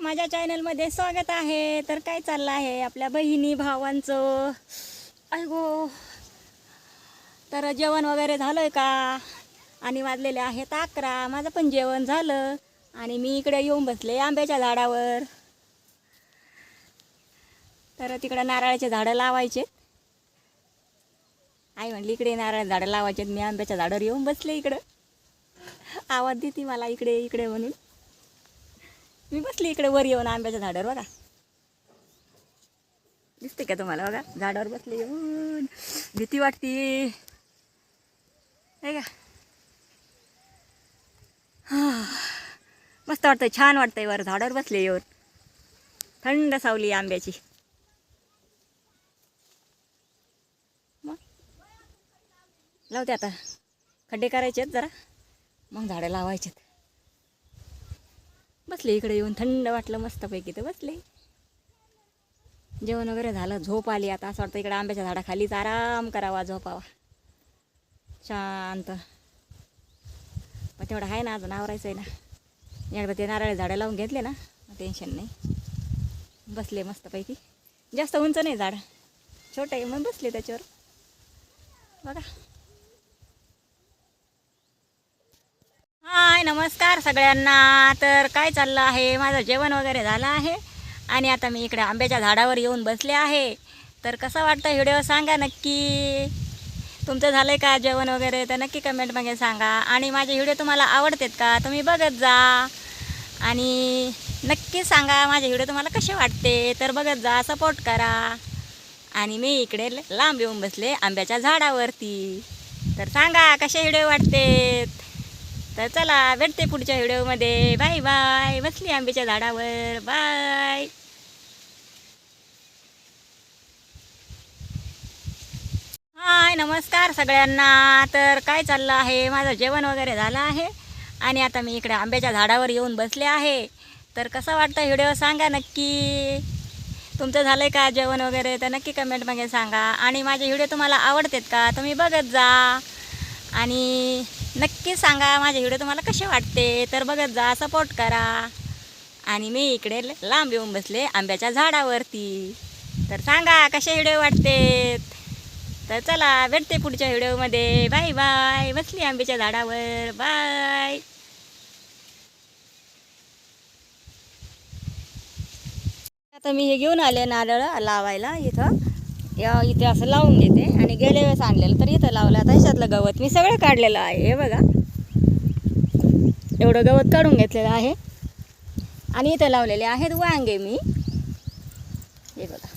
माझ्या चॅनलमध्ये स्वागत आहे. तर काय चाललं आहे आपल्या बहिणी भावांचं? गो. तर जेवण वगैरे झालं का? आणि वाजलेले आहेत अकरा. माझं पण जेवण झालं. आणि मी इकडे येऊन बसले आंब्याच्या झाडावर. तर तिकडं नारळाचे झाडं लावायचे. आई म्हणली इकडे नारळ झाडं लावायचे. मी आंब्याच्या झाडावर येऊन बसले इकडं. आवाज देते मला इकडे इकडे म्हणून. मी बसली इकडे वर येऊन आंब्याच्या झाडावर बघा. दिसते का तुम्हाला बघा? झाडावर बसले येऊन. भीती वाटते. आहे का? हा. मस्त वाटतंय छान वाटतंय वर. झाडावर बसले येऊन. थंड सावली आंब्याची. मग? लावते आता. खड्डे करायचे आहेत जरा. मग झाडं लावायचेत. बसले इकडे येऊन थंड वाटलं मस्तपैकी तर बसले. जेवण वगैरे झालं झोप आली आता असं वाटतं इकडे आंब्याच्या झाडाखालीच आराम करावा झोपावा. शांत. पण तेवढं आहे ना अजून आवरायचं आहे ना. एकदा ते नारळ झाडं लावून घेतले ना टेन्शन नाही. बसले मस्तपैकी. जास्त उंच नाही झाड. छोटं आहे मग बसले त्याच्यावर. बघा. हाय नमस्कार सगळ्यांना. तर काय चाललं आहे? माझं जेवण वगैरे झालं आहे. आणि आता मी इकडे आंब्याच्या झाडावर येऊन बसले आहे. तर कसं वाटतं व्हिडिओ सांगा नक्की. तुमचं झालं आहे का जेवण वगैरे? तर नक्की कमेंटमध्ये सांगा. आणि माझे व्हिडिओ तुम्हाला आवडतात का? तुम्ही बघत जा. आणि नक्की सांगा माझे व्हिडिओ तुम्हाला कसे वाटते. तर बघत जा सपोर्ट करा. आणि मी इकडे लांब येऊन बसले आंब्याच्या झाडावरती. तर सांगा कसे व्हिडिओ वाटतेत? तर चला भेटते पुढच्या व्हिडिओमध्ये. Bye bye. बसली आंब्याच्या झाडावर. बाय. हाय नमस्कार सगळ्यांना. तर काय चाललं आहे? माझं जेवण वगैरे झालं आहे. आणि आता मी इकडे आंब्याच्या झाडावर येऊन बसले आहे. तर कसं वाटतं व्हिडिओ सांगा नक्की. तुमचं झालं आहे का जेवण वगैरे? तर नक्की कमेंटमध्ये सांगा. आणि माझे व्हिडिओ तुम्हाला आवडतात का? तुम्ही बघत जा. आणि नक्की सांगा माझे व्हिडिओ तुम्हाला कसे वाटते? तर बघत जा सपोर्ट करा. आणि मी इकडे लांब येऊन बसले आंब्याच्या झाडावरती. तर सांगा कसे व्हिडिओ वाटते? तर चला भेटते पुढच्या व्हिडिओमध्ये बाय बाय बसली आंब्याच्या झाडावर. बाय आता मी हे घेऊन आले नारळ लावायला इथं. या इथे असं लावून घेते. आणि गेल्या वेळेस आणलेलं तर इथं लावलं. आता ह्याच्यातलं गवत मी सगळं काढलेलं आहे. हे बघा. एवढं गवत काढून घेतलेलं आहे. आणि इथं लावलेले आहेत वांगे मी. हे बघा.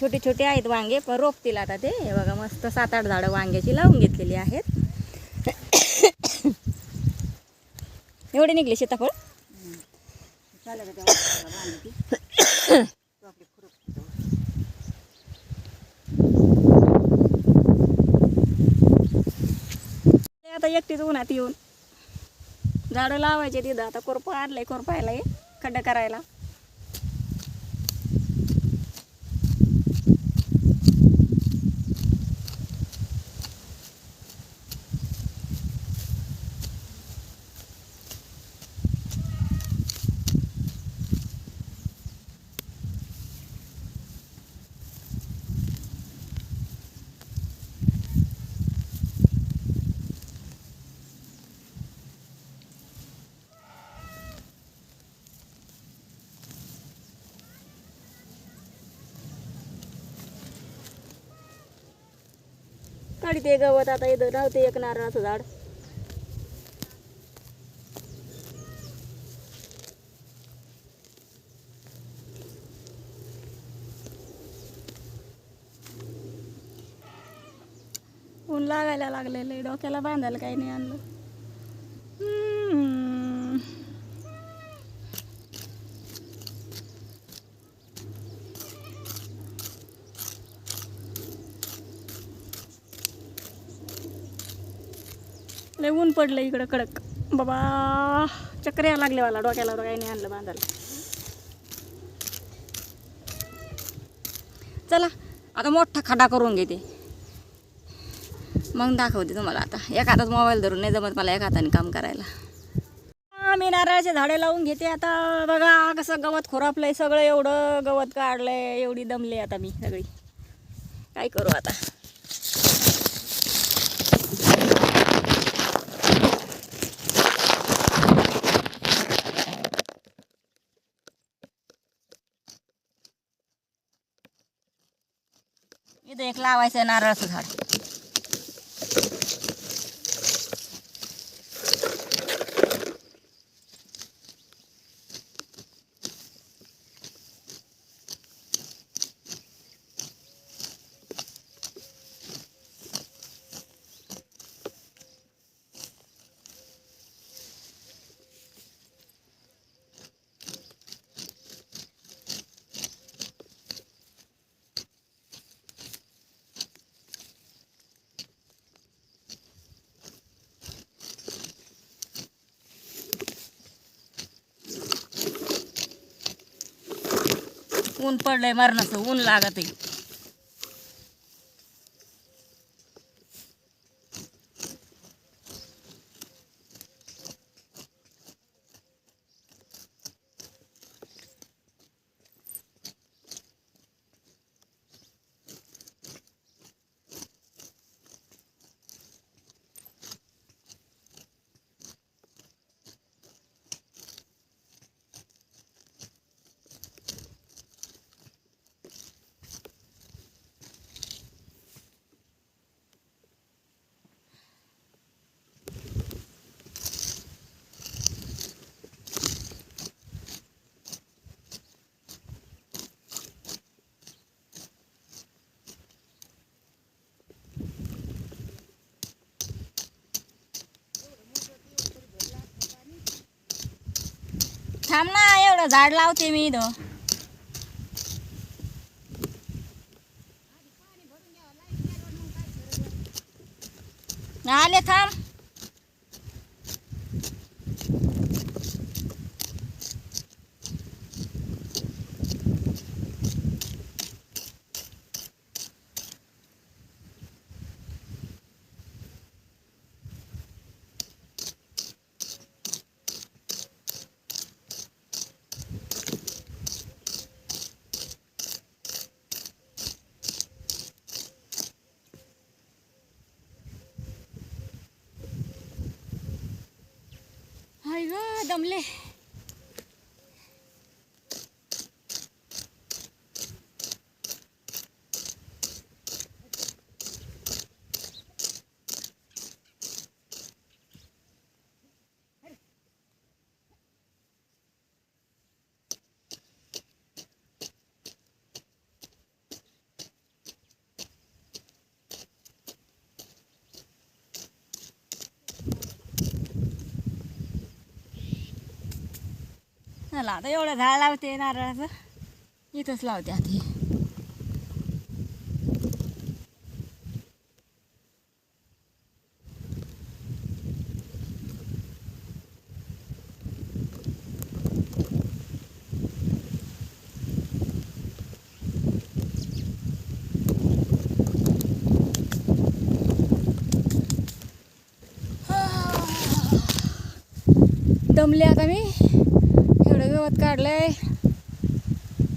छोटे छोटे आहेत वांगे. पण रोपतील आता ते. हे बघा मस्त सात आठ झाडं वांग्याची लावून घेतलेली आहेत. एवढे निघले सीताफळ? एकटीच उन्हात येऊन झाडं लावायचे तिथं. आता कोरपं आणलंय कोरपायला खड्डा करायला. काढते गवत आता इथं राहते एक नारळाचं झाड. ऊन लागायला लागलेलं आहे डोक्याला बांधायला काही नाही आणलं. लय ऊन पडलं इकडं कडक. बाबा चक्र्या यायला लागले मला डोक्याला काही नाही आणलं बांधायला. चला आता मोठा खड्डा करून घेते. मग दाखवते तुम्हाला आता. एक हातात मोबाईल धरून नाही जमत मला एक हाताने काम करायला. मी नारळाचे झाडे लावून घेते आता. बघा कसं गवत खोरापलंय सगळं एवढं गवत काढलंय एवढी दमले आता मी सगळी. काय करू आता? इथं एक लावायचं नारळाचं झाड. ऊन पडलंय मरणाचं ऊन लागत आहे थांब ना एवढं झाड लावते मी इथं. आले थांब हाय ग चला आता एवढं झाड लावते नारळाचं इथंच लावते आता हे. दमले आता मी. गवत काढलंय.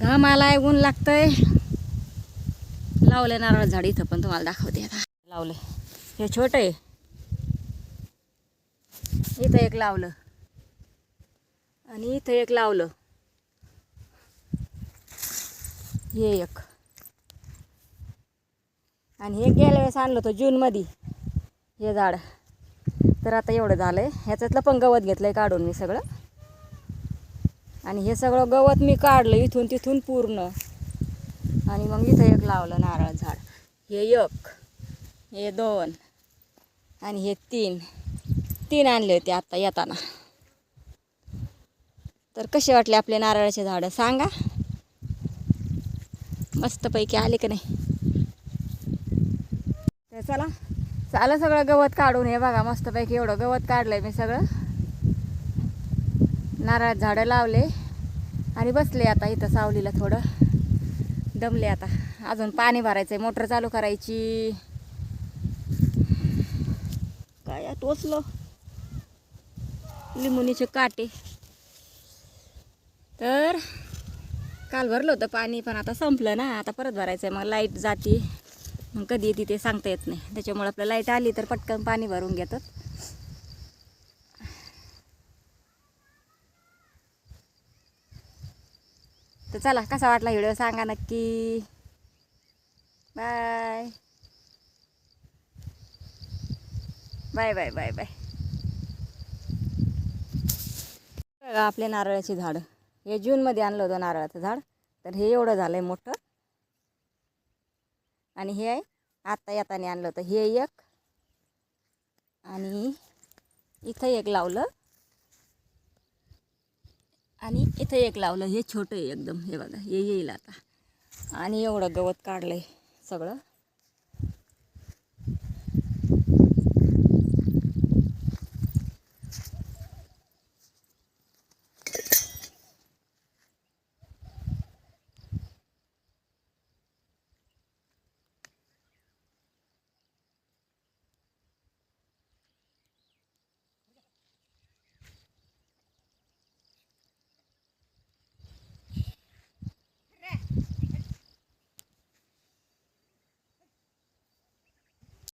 घाम आलाय ऊन लागतंय. लावलंय नारळ झाड इथं पण तुम्हाला दाखवते आता. लावलं हे छोट आहे. इथं एक लावलं. आणि इथं एक लावलं. हे एक. आणि हे गेल्या वेळेस आणलं होतं जूनमध्ये हे झाड. तर आता एवढं झालं आहे ह्याच्यातलं पण गवत घेतलं आहे काढून मी सगळं. आणि हे सगळं गवत मी काढलं इथून तिथून पूर्ण. आणि मग इथं एक लावलं नारळ झाड. हे एक हे दोन आणि हे तीन. तीन आणले होते आत्ता येताना. तर कसे वाटले आपले नारळाचे झाडं? सांगा. मस्तपैकी आले का नाही? तर चला चालं सगळं गवत काढून. हे बघा मस्तपैकी एवढं गवत काढलंय मी सगळं. नारळ झाडं लावले आणि बसले आता इथं सावलीला थोडं. दमले आता. अजून पाणी भरायचं आहे मोटर चालू करायची. काय आहे, टोचलं लिंबुनीचे काटे. तर काल भरलं होतं पाणी पण आता संपलं ना. आता परत भरायचं आहे मग लाइट जाते. मग कधी येते ते सांगता येत नाही. त्याच्यामुळे आपलं लाइट आली तर पटकन पाणी भरून घेतात. चला कसा वाटला व्हिडिओ सांगा नक्की. Bye bye bye bye bye बघा आपले नारळाची झाडं. हे जूनमध्ये आणलं होतं नारळाचं झाड. तर हे एवढं झालं आहे मोठं. आणि हे आहे आत्ता येताने आणलं होतं. हे एक. आणि इथं एक लावलं. आणि इथं एक लावलं हे छोटं आहे एकदम हे बघा हे येईल आता. आणि एवढं गवत काढलं आहे सगळं.